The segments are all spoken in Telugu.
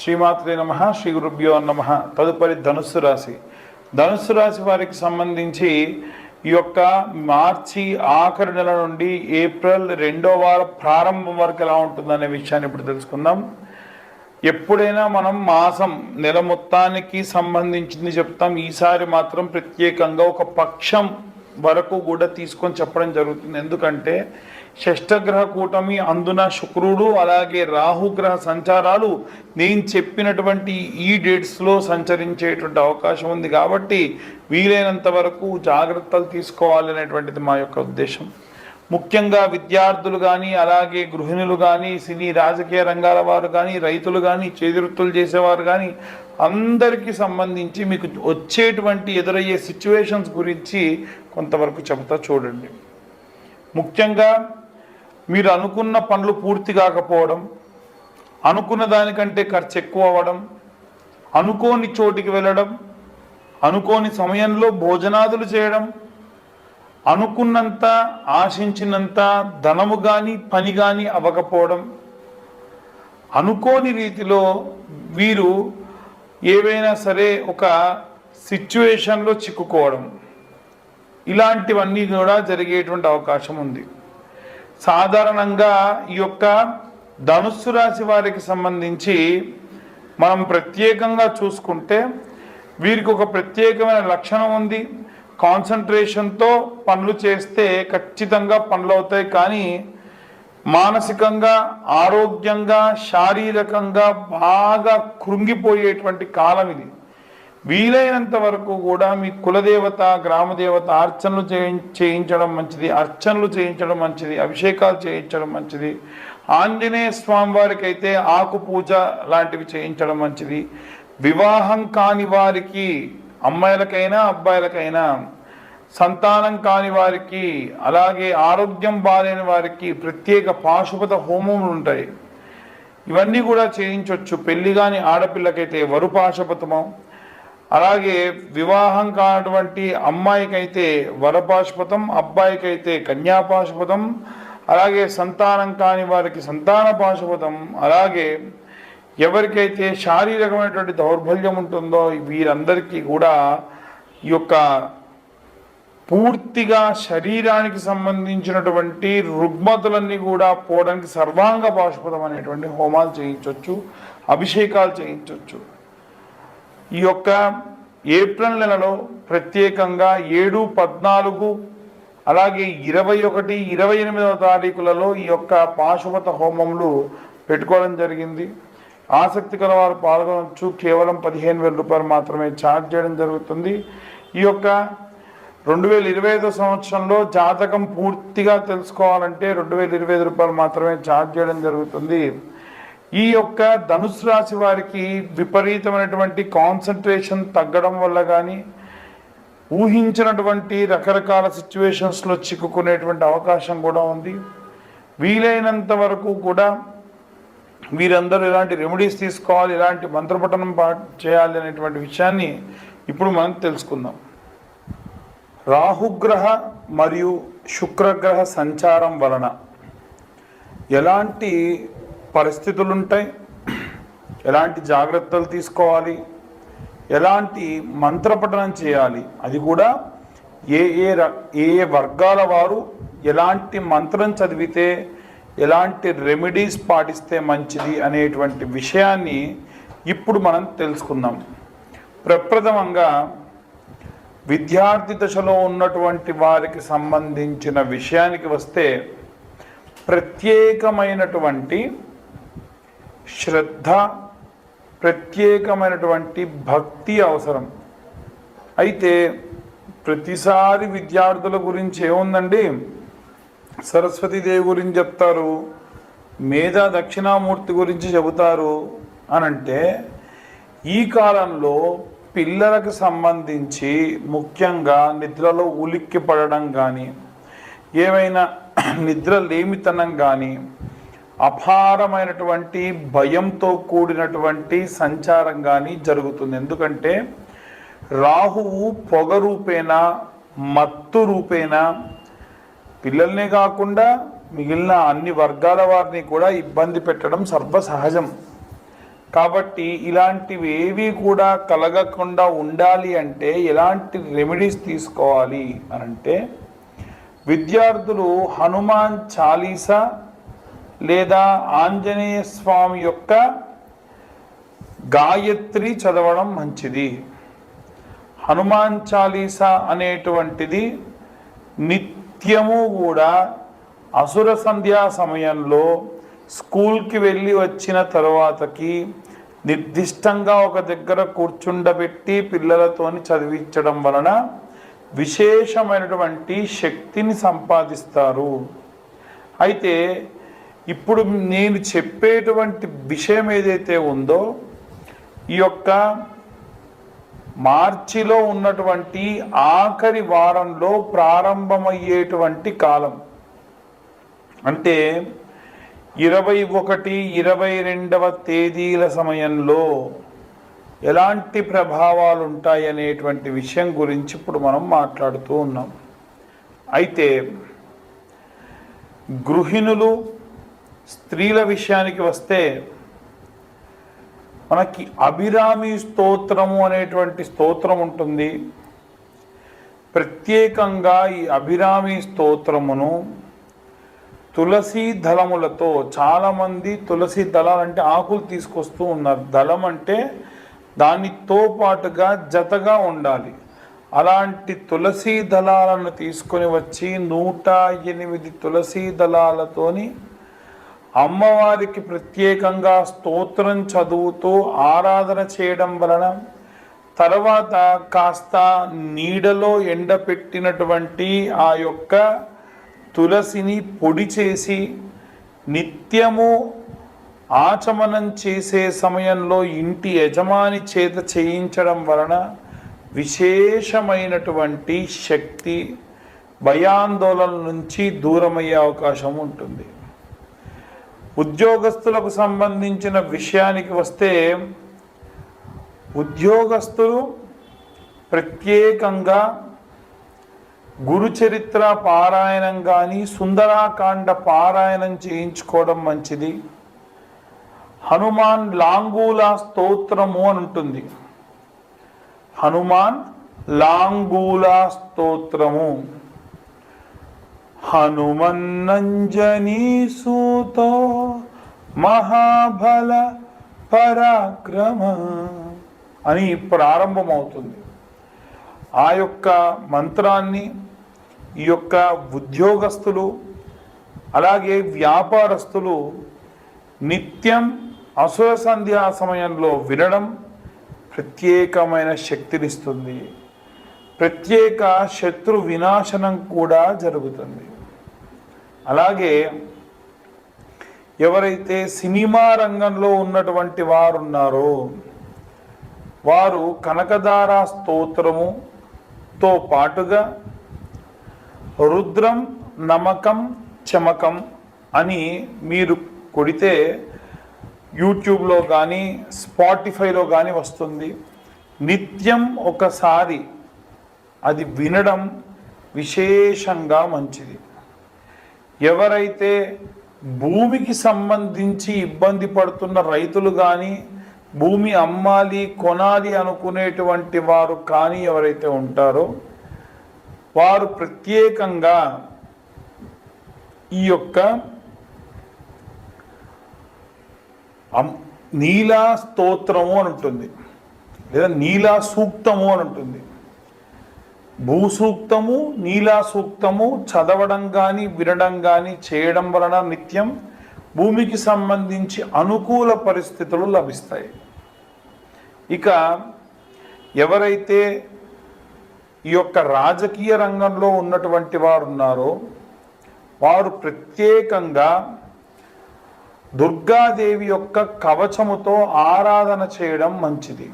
శ్రీమాత్రే నమ శ్రీ గురుభ్యో నమ. తదుపరి ధనుస్సు రాశి. ధనుస్సు రాశి వారికి సంబంధించి ఈ యొక్క మార్చి ఆఖరి నెల నుండి ఏప్రిల్ రెండో వారం ప్రారంభం వరకు ఎలా ఉంటుందనే విషయాన్ని ఇప్పుడు తెలుసుకుందాం. ఎప్పుడైనా మనం మాసం నెల మొత్తానికి సంబంధించింది చెప్తాం. ఈసారి మాత్రం ప్రత్యేకంగా ఒక పక్షం వరకు కూడా తీసుకొని చెప్పడం జరుగుతుంది. ఎందుకంటే షష్టగ్రహ కూటమి అందున శుక్రుడు అలాగే రాహుగ్రహ సంచారాలు నేను చెప్పినటువంటి ఈ డేట్స్లో సంచరించేటువంటి అవకాశం ఉంది కాబట్టి వీలైనంత వరకు జాగ్రత్తలు తీసుకోవాలనేటువంటిది మా యొక్క ఉద్దేశం. ముఖ్యంగా విద్యార్థులు కానీ అలాగే గృహిణులు కానీ సినీ రాజకీయ రంగాల వారు కానీ రైతులు కానీ చేతివృత్తులు చేసేవారు కానీ అందరికీ సంబంధించి మీకు వచ్చేటువంటి ఎదురయ్యే సిచ్యువేషన్స్ గురించి కొంతవరకు చెబుతా చూడండి. ముఖ్యంగా మీరు అనుకున్న పనులు పూర్తి కాకపోవడం అనుకున్న దానికంటే ఖర్చు ఎక్కువ అవ్వడం అనుకోని చోటికి వెళ్ళడం అనుకోని సమయంలో భోజనాదులు చేయడం అనుకున్నంత ఆశించినంత ధనము కానీ పని కానీ అవ్వకపోవడం. అనుకోని రీతిలో వీరు ఏవైనా సరే ఒక సిచ్యువేషన్లో చిక్కుకోవడం. ఇలాంటివన్నీ కూడా జరిగేటువంటి అవకాశం ఉంది. సాధారణంగా ఈ యొక్క ధనుస్సు రాశి వారికి సంబంధించి మనం ప్రత్యేకంగా చూసుకుంటే వీరికి ఒక ప్రత్యేకమైన లక్షణం ఉంది. కాన్సన్ట్రేషన్తో పనులు చేస్తే ఖచ్చితంగా పనులు అవుతాయి కానీ మానసికంగా ఆరోగ్యంగా శారీరకంగా బాగా కృంగిపోయేటువంటి కాలం ఇది. వీలైనంత వరకు కూడా మీ కులదేవత గ్రామదేవత అర్చనలు చేయి- చేయించడం మంచిది అర్చనలు చేయించడం మంచిది అభిషేకాలు చేయించడం మంచిది ఆంజనేయ స్వామి వారికి అయితే ఆకు పూజ లాంటివి చేయించడం మంచిది వివాహం కాని వారికి అమ్మాయిలకైనా అబ్బాయిలకైనా సంతానం కాని వారికి అలాగే ఆరోగ్యం బాలేని వారికి ప్రత్యేక పాశుపత హోమములు ఉంటాయి. ఇవన్నీ కూడా చేయించవచ్చు పెళ్ళి కాని ఆడపిల్లకైతే వరుపాశపతమం అలాగే వివాహం కానటువంటి అమ్మాయికైతే వరపాశుపతం అబ్బాయికైతే కన్యాపాశుపతం అలాగే సంతానం కాని వారికి సంతాన పాశుపతం అలాగే ఎవరికైతే శారీరకమైనటువంటి దౌర్బల్యం ఉంటుందో వీరందరికీ కూడా ఈ యొక్క పూర్తిగా శరీరానికి సంబంధించినటువంటి రుగ్మతులన్నీ కూడా పోవడానికి సర్వాంగ పాశుపతం అనేటువంటి హోమాలు చేయించవచ్చు అభిషేకాలు చేయించవచ్చు ఈ యొక్క ఏప్రిల్ నెలలో ప్రత్యేకంగా ఏడు పద్నాలుగు అలాగే ఇరవై ఒకటి ఇరవై ఎనిమిదవ తారీఖులలో ఈ యొక్క పాశుపత హోమములు పెట్టుకోవడం జరిగింది. ఆసక్తి కల వారు పాల్గొనవచ్చు కేవలం పదిహేను వేల రూపాయలు మాత్రమే ఛార్జ్ చేయడం జరుగుతుంది. ఈ యొక్క రెండు వేల ఇరవై ఐదో సంవత్సరంలో జాతకం పూర్తిగా తెలుసుకోవాలంటే రెండు వేల ఇరవై ఐదు రూపాయలు మాత్రమే ఛార్జ్ చేయడం జరుగుతుంది. ఈ యొక్క ధనుసు రాశి వారికి విపరీతమైనటువంటి కాన్సన్ట్రేషన్ తగ్గడం వల్ల కానీ ఊహించినటువంటి రకరకాల సిచ్యువేషన్స్లో చిక్కుకునేటువంటి అవకాశం కూడా ఉంది. వీలైనంత వరకు కూడా వీరందరూ ఎలాంటి రెమెడీస్ తీసుకోవాలి ఎలాంటి మంత్రపఠనం పా చేయాలి అనేటువంటి విషయాన్ని ఇప్పుడు మనం తెలుసుకుందాం. రాహుగ్రహ మరియు శుక్రగ్రహ సంచారం వలన ఎలాంటి పరిస్థితులు ఉంటాయి ఎలాంటి జాగ్రత్తలు తీసుకోవాలి? ఎలాంటి మంత్రపఠనం చేయాలి? అది కూడా ఏ ఏ ర- ఏ ఏ వర్గాల వారు ఎలాంటి మంత్రం చదివితే ఎలాంటి రెమెడీస్ పాటిస్తే మంచిది అనేటువంటి విషయాన్ని ఇప్పుడు మనం తెలుసుకుందాం. ప్రప్రథమంగా విద్యార్థి దశలో ఉన్నటువంటి వారికి సంబంధించిన విషయానికి వస్తే ప్రత్యేకమైనటువంటి శ్రద్ధ ప్రత్యేకమైనటువంటి భక్తి అవసరం. అయితే ప్రతిసారి విద్యార్థుల గురించి ఏముందండి? సరస్వతీదేవి గురించి చెప్తారు మేధా దక్షిణామూర్తి గురించి చెబుతారు అని అంటే ఈ కాలంలో పిల్లలకు సంబంధించి ముఖ్యంగా నిద్రలో ఉలిక్కి పడడం కానీ ఏమైనా నిద్ర లేమితనం కానీ అపారమైనటువంటి భయంతో కూడినటువంటి సంచారం కానీ జరుగుతుంది. ఎందుకంటే రాహువు పొగ రూపేణ మత్తు రూపేణ పిల్లల్నే కాకుండా మిగిలిన అన్ని వర్గాల వారిని కూడా ఇబ్బంది పెట్టడం సర్వసహజం. కాబట్టి ఇలాంటివి ఏవి కూడా కలగకుండా ఉండాలి అంటే ఎలాంటి రెమెడీస్ తీసుకోవాలి అని అంటే విద్యార్థులు హనుమాన్ చాలీసా లేదా ఆంజనేయ స్వామి యొక్క గాయత్రి చదవడం మంచిది. హనుమాన్ చాలీసా అనేటువంటిది నిత్యము కూడా అసుర సంధ్యా సమయంలో స్కూల్కి వెళ్ళి వచ్చిన తర్వాతకి నిర్దిష్టంగా ఒక దగ్గర కూర్చుండబెట్టి పిల్లలతో చదివించడం వలన విశేషమైనటువంటి శక్తిని సంపాదిస్తారు. అయితే ఇప్పుడు నేను చెప్పేటువంటి విషయం ఏదైతే ఉందో ఈ యొక్క మార్చిలో ఉన్నటువంటి ఆఖరి వారంలో ప్రారంభమయ్యేటువంటి కాలం. అంటే ఇరవై ఒకటి ఇరవై రెండవ తేదీల సమయంలో ఎలాంటి ప్రభావాలు ఉంటాయి అనేటువంటి విషయం గురించి ఇప్పుడు మనం మాట్లాడుతూ ఉన్నాం. అయితే గృహిణులు స్త్రీల విషయానికి వస్తే మనకి అభిరామి స్తోత్రము అనేటువంటి స్తోత్రం ఉంటుంది. ప్రత్యేకంగా ఈ అభిరామి స్తోత్రమును తులసి దళములతో చాలామంది తులసి దళాలు అంటే ఆకులు తీసుకొస్తూ ఉన్నారు. దళం అంటే దానితో పాటుగా జతగా ఉండాలి. అలాంటి తులసి దళాలను తీసుకొని వచ్చి నూట ఎనిమిది తులసి దళాలతోని అమ్మవారికి ప్రత్యేకంగా స్తోత్రం చదువుతూ ఆరాధన చేయడం వలన తర్వాత కాస్త నీడలో ఎండపెట్టినటువంటి ఆ యొక్క తులసిని పొడి చేసి నిత్యము ఆచమనం చేసే సమయంలో ఇంటి యజమాని చేత చేయించడం వలన విశేషమైనటువంటి శక్తి భయాందోళన నుంచి దూరమయ్యే అవకాశం ఉంటుంది. ఉద్యోగస్తులకు సంబంధించిన విషయానికి వస్తే ఉద్యోగస్తులు ప్రత్యేకంగా గురుచరిత్ర పారాయణం కానీ సుందరాకాండ పారాయణం చేయించుకోవడం మంచిది. హనుమాన్ లాంగూల స్తోత్రము అని ఉంటుంది. హనుమాన్ లాంగూల స్తోత్రము. హనుమన్నంజనీ సూతో మహాబల పరాక్రమ అని ప్రారంభమవుతుంది. ఆ యొక్క మంత్రాన్ని ఈ యొక్క ఉద్యోగస్తులు అలాగే వ్యాపారస్తులు నిత్యం అసూయ సంధ్యా సమయంలో వినడం ప్రత్యేకమైన శక్తినిస్తుంది. ప్రత్యేక శత్రు వినాశనం కూడా జరుగుతుంది. అలాగే ఎవరైతే సినిమా రంగంలో ఉన్నటువంటి వారు ఉన్నారో వారు కనకదార స్తోత్రముతో పాటుగా రుద్రం నమకం చమకం అని మీరు కొడితే యూట్యూబ్లో కానీ స్పాటిఫైలో కానీ వస్తుంది. నిత్యం ఒకసారి అది వినడం విశేషంగా మంచిది. ఎవరైతే భూమికి సంబంధించి ఇబ్బంది పడుతున్న రైతులు కానీ భూమి అమ్మాలి కొనాలి అనుకునేటువంటి వారు కానీ ఎవరైతే ఉంటారో వారు ప్రత్యేకంగా ఈ యొక్క నీలా స్తోత్రము అని ఉంటుంది. లేదా నీలా సూక్తము అని ఉంటుంది. భూసూక్తము నీలా సూక్తము చదవడం కానీ వినడం కానీ చేయడం వలన నిత్యం భూమికి సంబంధించి అనుకూల పరిస్థితులు లభిస్తాయి. ఇక ఎవరైతే ఈ యొక్క రాజకీయ రంగంలో ఉన్నటువంటి వారు ఉన్నారో వారు ప్రత్యేకంగా దుర్గాదేవి యొక్క కవచముతో ఆరాధన చేయడం మంచిది.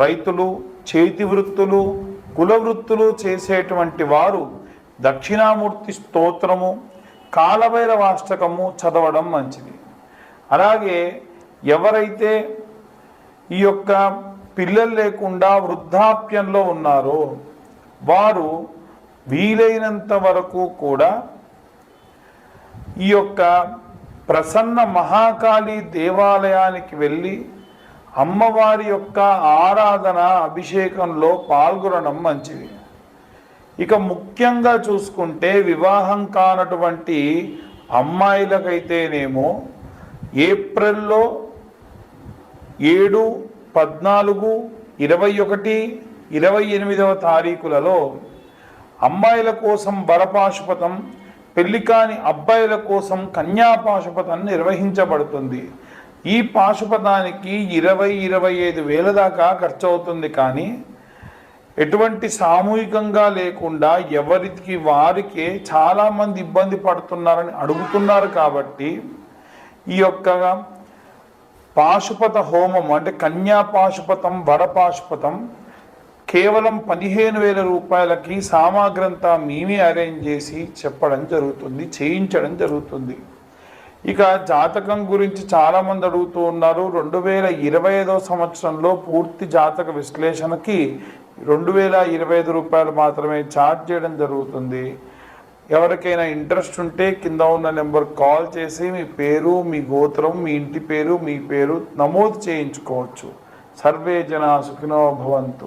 రైతులు చేతి వృత్తులు కుల వృత్తులు చేసేటువంటి వారు దక్షిణామూర్తి స్తోత్రము కాలభైరవాష్టకము చదవడం మంచిది. అలాగే ఎవరైతే ఈ యొక్క పిల్లలు లేకుండా వృద్ధాప్యంలో ఉన్నారో వారు వీలైనంత వరకు కూడా ఈ యొక్క ప్రసన్న మహాకాళి దేవాలయానికి వెళ్ళి అమ్మవారి యొక్క ఆరాధన అభిషేకంలో పాల్గొనడం మంచిది. ఇక ముఖ్యంగా చూసుకుంటే వివాహం కానటువంటి అమ్మాయిలకైతేనేమో ఏప్రిల్లో ఏడు పద్నాలుగు ఇరవై ఒకటి ఇరవై ఎనిమిదవ తారీఖులలో అమ్మాయిల కోసం వరపాశుపతం పెళ్ళి కాని అబ్బాయిల కోసం కన్యాపాశుపతం నిర్వహించబడుతుంది. ఈ పాశుపతానికి ఇరవై ఇరవై ఐదు వేల దాకా ఖర్చు అవుతుంది కానీ ఎటువంటి సామూహికంగా లేకుండా ఎవరికి వారికే చాలామంది ఇబ్బంది పడుతున్నారని అడుగుతున్నారు కాబట్టి ఈ యొక్క పాశుపత హోమం అంటే కన్యా పాశుపతం వర పాశుపతం కేవలం పదిహేను వేల రూపాయలకి సామాగ్రంతా మేమే అరేంజ్ చేసి చెప్పడం జరుగుతుంది చేయించడం జరుగుతుంది. ఇక జాతకం గురించి చాలా మంది అడుగుతూ ఉన్నారు. రెండు వేల ఇరవై ఐదో సంవత్సరంలో పూర్తి జాతక విశ్లేషణకి రెండు వేల ఇరవై ఐదు రూపాయలు మాత్రమే ఛార్జ్ చేయడం జరుగుతుంది. ఎవరికైనా ఇంట్రెస్ట్ ఉంటే కింద ఉన్న నెంబర్ కాల్ చేసి మీ పేరు మీ గోత్రం మీ ఇంటి పేరు మీ పేరు నమోదు చేయించుకోవచ్చు. సర్వే జన సుఖినో భవంతు.